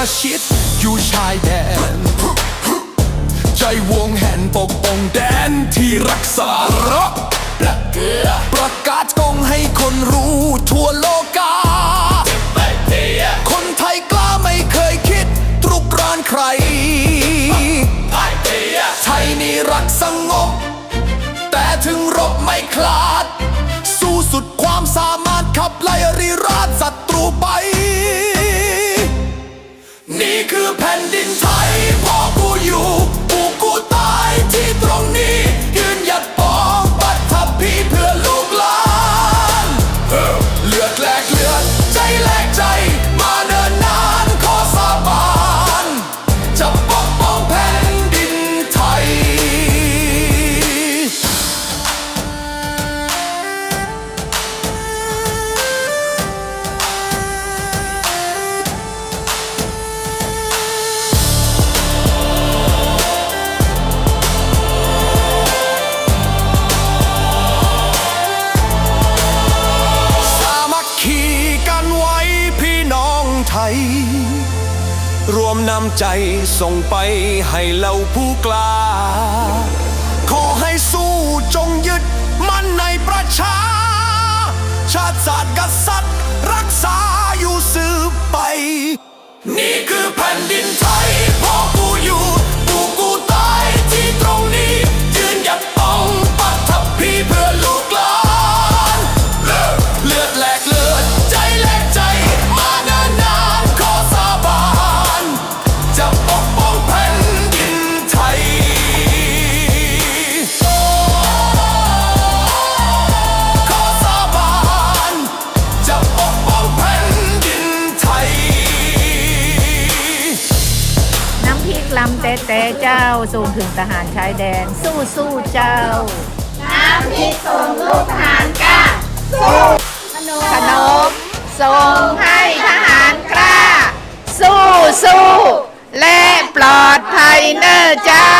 คิดอยู่ชายแดน ใจวงแห่นปกป้องแดนที่รักษาระประเกือประกาศกองให้คนรู้ทั่วโลกา คนไทยกล้าไม่เคยคิดตรุกรานใคร ไทยนี่รักสงบ ไทย รวมนำใจส่งไปให้เหล่าผู้กล้า ขอให้สู้จงยึดมั่นในประชา ชาติศาสตร์กษัตริย์ รักษาอยู่สืบไป นี่คือแผ่นดิน ลำแต่แต่เจ้าส่งถึงทหารชายแดนสู้สู้เจ้า น้ำพริกส่งลูกทหารกล้าสู้ขนมส่งให้ทหารกล้า สู้สู้และปลอดภัยเนอะเจ้า